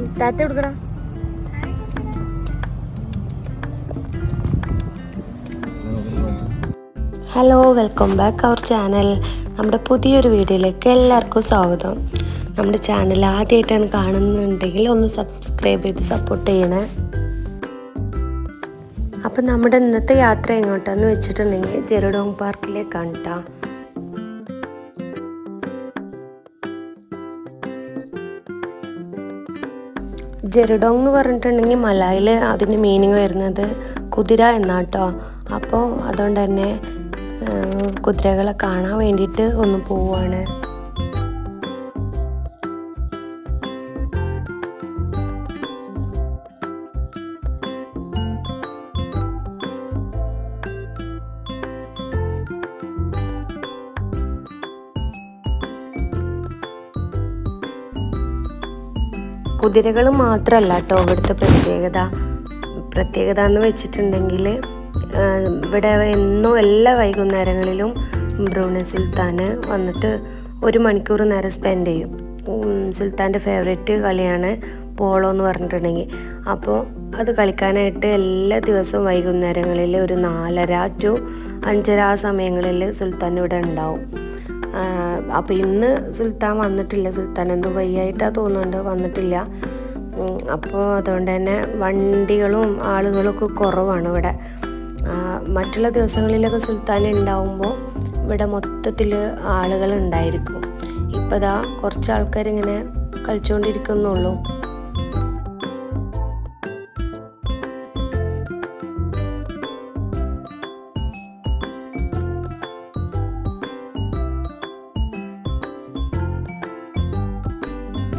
കൊടുക്കടാ hello welcome back our channel നമ്മുടെ പുതിയൊരു വീഡിയോയിലേക്ക് എല്ലാവർക്കും സ്വാഗതം. നമ്മുടെ ചാനൽ ആദ്യമായിട്ടാണ് കാണുന്നുണ്ടെങ്കിൽ ഒന്ന് സബ്സ്ക്രൈബ് ചെയ്ത് സപ്പോർട്ട് ചെയ്യണേ. അപ്പം നമ്മുടെ ഇന്നത്തെ യാത്ര എങ്ങോട്ടാന്ന് വെച്ചിട്ടുണ്ടെങ്കിൽ ജെറുഡോങ് പാർക്കിലേക്കാണ് കേട്ടോ ജെറുഡോങ് എന്ന് പറഞ്ഞിട്ടുണ്ടെങ്കിൽ മലയിൽ അതിന് മീനിങ് വരുന്നത് കുതിര എന്നാട്ടോ. അപ്പോൾ അതുകൊണ്ട് തന്നെ കുതിരകളെ കാണാൻ വേണ്ടിയിട്ട് ഒന്ന് പോവുകയാണ്. കുതിരകൾ മാത്രമല്ല കേട്ടോ ഇവിടുത്തെ പ്രത്യേകത. പ്രത്യേകത എന്ന് വെച്ചിട്ടുണ്ടെങ്കിൽ ഇവിടെ എന്നും എല്ലാ വൈകുന്നേരങ്ങളിലും ബ്രൂണ സുൽത്താന് വന്നിട്ട് ഒരു മണിക്കൂർ നേരം സ്പെൻഡ് ചെയ്യും. സുൽത്താന്റെ ഫേവറേറ്റ് കളിയാണ് പോളോ എന്ന് പറഞ്ഞിട്ടുണ്ടെങ്കിൽ. അപ്പോൾ അത് കളിക്കാനായിട്ട് എല്ലാ ദിവസവും വൈകുന്നേരങ്ങളിൽ ഒരു നാലര ടു അഞ്ചര ആ സമയങ്ങളിൽ സുൽത്താൻ ഇവിടെ ഉണ്ടാവും. അപ്പോൾ ഇന്ന് സുൽത്താൻ വന്നിട്ടില്ല. സുൽത്താൻ എന്തോ വയ്യായിട്ടാണ് തോന്നുന്നുണ്ട്. വന്നിട്ടില്ല. അപ്പോൾ അതുകൊണ്ട് തന്നെ വണ്ടികളും ആളുകളൊക്കെ കുറവാണ് ഇവിടെ. മറ്റുള്ള ദിവസങ്ങളിലൊക്കെ സുൽത്താൻ ഉണ്ടാവുമ്പോൾ ഇവിടെ മൊത്തത്തിൽ ആളുകൾ ഉണ്ടായിരിക്കും. ഇപ്പോൾ ദാ കുറച്ച് ആൾക്കാരിങ്ങനെ കളിച്ചുകൊണ്ടിരിക്കുന്നുള്ളൂ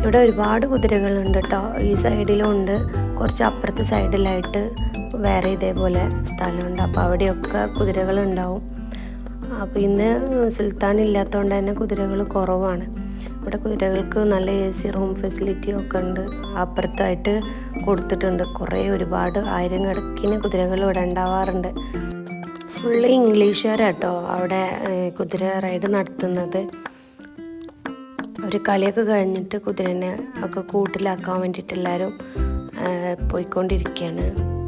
ഇവിടെ ഒരുപാട് കുതിരകളുണ്ട് കേട്ടോ ഈ സൈഡിലും ഉണ്ട്. കുറച്ച് അപ്പുറത്തെ സൈഡിലായിട്ട് വേറെ ഇതേപോലെ സ്ഥലമുണ്ട്. അപ്പോൾ അവിടെയൊക്കെ കുതിരകളുണ്ടാവും. അപ്പോൾ ഇന്ന് സുൽത്താൻ ഇല്ലാത്തതുകൊണ്ട് തന്നെ കുതിരകൾ കുറവാണ്. ഇവിടെ കുതിരകൾക്ക് നല്ല എ സി റൂം ഫെസിലിറ്റിയും ഒക്കെ ഉണ്ട്. അപ്പുറത്തായിട്ട് കൊടുത്തിട്ടുണ്ട്. കുറേ ഒരുപാട് ആയിരം കണക്കിന് കുതിരകൾ ഇവിടെ ഉണ്ടാവാറുണ്ട്. ഫുള്ള് ഇംഗ്ലീഷുകാരാട്ടോ അവിടെ കുതിര റൈഡ് നടത്തുന്നത്. ഒരു കളിയൊക്കെ കഴിഞ്ഞിട്ട് കുതിരനെ ഒക്കെ കൂട്ടിലാക്കാൻ വേണ്ടിയിട്ട് എല്ലാവരും പോയിക്കൊണ്ടിരിക്കുകയാണ്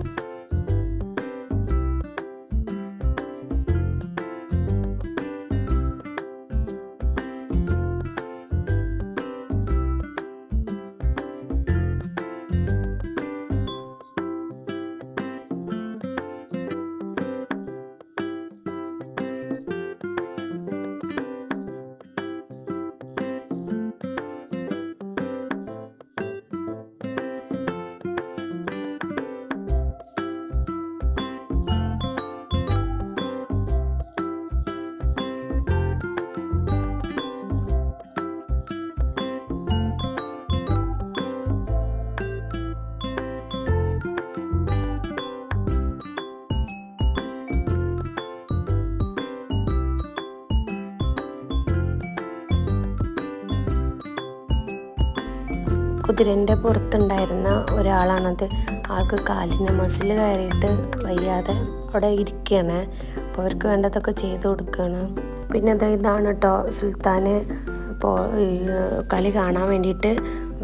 കുതിരന്റെ പുറത്തുണ്ടായിരുന്ന ഒരാളാണത്. ആൾക്ക് കാലിന് മസിൽ കയറിയിട്ട് വയ്യാതെ അവിടെ ഇരിക്കുകയാണ്. അപ്പോൾ അവർക്ക് വേണ്ടതൊക്കെ ചെയ്തു കൊടുക്കുകയാണ്. പിന്നെ അത് ഇതാണ് കേട്ടോ സുൽത്താന് ഇപ്പോൾ കളി കാണാൻ വേണ്ടിയിട്ട്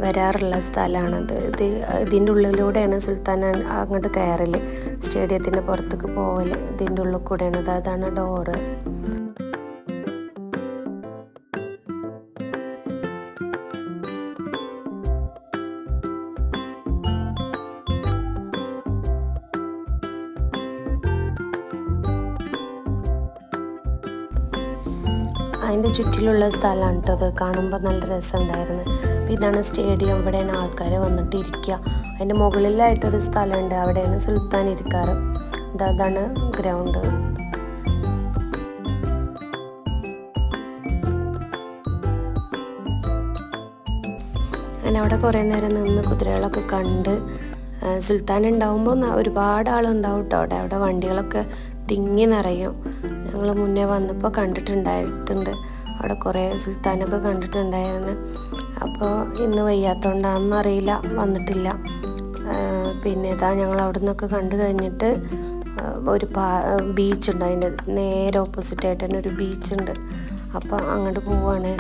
വരാറുള്ള സ്ഥലമാണത്. ഇത് ഇതിന്റെ ഉള്ളിലൂടെയാണ് സുൽത്താൻ അങ്ങോട്ട് കയറൽ സ്റ്റേഡിയത്തിന്റെ പുറത്തേക്ക് പോകൽ ഇതിന്റെ ഉള്ളിൽ കൂടെയാണ്. അതാണ് ഡോറ്. അതിന്റെ ചുറ്റിലുള്ള സ്ഥലമാണ് കേട്ടോ അത് കാണുമ്പോൾ നല്ല രസമുണ്ടായിരുന്നു. അപ്പോൾ ഇതാണ് സ്റ്റേഡിയം. ഇവിടെയാണ് ആൾക്കാർ വന്നിട്ട് ഇരിക്കുക അതിന്റെ മുകളിലായിട്ടൊരു സ്ഥലമുണ്ട്. അവിടെയാണ് സുൽത്താൻ ഇരിക്കാറ്. അതാണ് ഗ്രൗണ്ട്. ഞാൻ അവിടെ കുറേ നേരം നിന്ന് കുതിരകളൊക്കെ കണ്ട് സുൽത്താൻ ഉണ്ടാവുമ്പോൾ ഒരുപാട് ആളുണ്ടാവും കേട്ടോ അവിടെ അവിടെ വണ്ടികളൊക്കെ തിങ്ങി നിറയും. ഞങ്ങൾ മുന്നേ വന്നപ്പോൾ കണ്ടിട്ടുണ്ടായിട്ടുണ്ട്. അവിടെ കുറേ സുൽത്താനൊക്കെ കണ്ടിട്ടുണ്ടായിരുന്നു. അപ്പോൾ ഇന്ന് വയ്യാത്തതുകൊണ്ടാണെന്ന് അറിയില്ല വന്നിട്ടില്ല. പിന്നെ ഇതാ ഞങ്ങൾ അവിടെ നിന്നൊക്കെ കണ്ടു കഴിഞ്ഞിട്ട് ഒരു പാ ബീച്ചുണ്ട് അതിന്റെ നേരെ ഓപ്പോസിറ്റ് ആയിട്ട് തന്നെ ഒരു ബീച്ചുണ്ട് അപ്പോൾ അങ്ങോട്ട് പോവാണ്.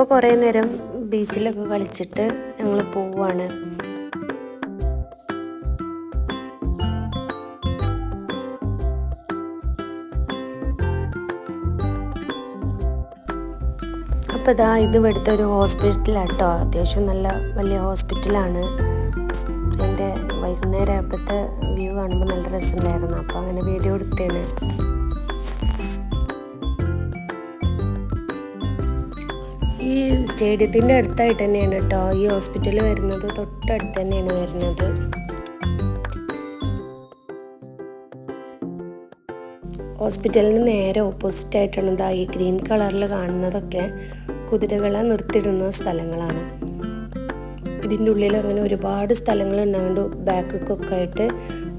അപ്പോൾ കുറേ നേരം ബീച്ചിലൊക്കെ കളിച്ചിട്ട് ഞങ്ങൾ പോവാണ്. അപ്പോൾ ഇതാ ഇത് ഇവിടുത്തെ ഒരു ഹോസ്പിറ്റലാട്ടോ. അത്യാവശ്യം നല്ല വലിയ ഹോസ്പിറ്റലാണ്. എന്റെ വൈകുന്നേരം ആയപ്പോഴത്തെ വ്യൂ കാണുമ്പോൾ നല്ല രസമുണ്ടായിരുന്നു. അപ്പോൾ അങ്ങനെ വീഡിയോ എടുത്തേണ്. ഈ സ്റ്റേഡിയത്തിന്റെ അടുത്തായിട്ട് തന്നെയാണ് കേട്ടോ. ഈ ഹോസ്പിറ്റൽ വരുന്നത്. തൊട്ടടുത്ത് തന്നെയാണ് വരുന്നത്. ഹോസ്പിറ്റലിന് നേരെ ഓപ്പോസിറ്റ് ആയിട്ടാണ് ഇതാ ഈ ഗ്രീൻ കളറിൽ കാണുന്നതൊക്കെ കുതിരകളെ നിർത്തിയിടുന്ന സ്ഥലങ്ങളാണ്. ഇതിന്റെ ഉള്ളിൽ അങ്ങനെ ഒരുപാട് സ്ഥലങ്ങൾ ഉണ്ടാകുന്നുണ്ട് ബാക്കൊക്കെ ആയിട്ട്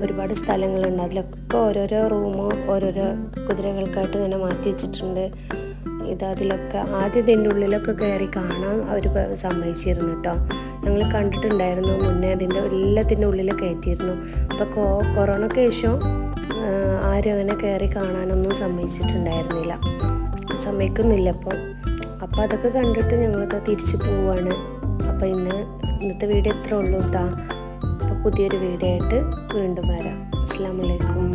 ഒരുപാട് സ്ഥലങ്ങളുണ്ട്. അതിലൊക്കെ ഓരോരോ റൂമോ ഓരോരോ കുതിരകൾക്കായിട്ട് ഇങ്ങനെ മാറ്റി വെച്ചിട്ടുണ്ട്. ഇത് അതിലൊക്കെ ആദ്യം ഇതിന്റെ ഉള്ളിലൊക്കെ കയറി കാണാൻ അവർ സമ്മതിച്ചിരുന്നു കേട്ടോ ഞങ്ങൾ കണ്ടിട്ടുണ്ടായിരുന്നു മുന്നേ അതിന്റെ എല്ലാത്തിന്റെ ഉള്ളിൽ കയറ്റിയിരുന്നു. അപ്പോൾ കോ കൊറോണയ്ക്ക് ശേഷം ആരും അങ്ങനെ കയറി കാണാനൊന്നും സമ്മതിച്ചിട്ടുണ്ടായിരുന്നില്ല. സമ്മതിക്കുന്നില്ല അപ്പോൾ അപ്പോൾ അതൊക്കെ കണ്ടിട്ട് ഞങ്ങളൊക്കെ തിരിച്ചു പോവുകയാണ് അപ്പോൾ ഇന്ന് ഇന്നത്തെ വീഡിയോ ഇത്രേ ഉള്ളൂ കേട്ടോ അപ്പോൾ പുതിയൊരു വീഡിയോ ആയിട്ട് വീണ്ടും വരാം. അസ്സാം വലൈക്കും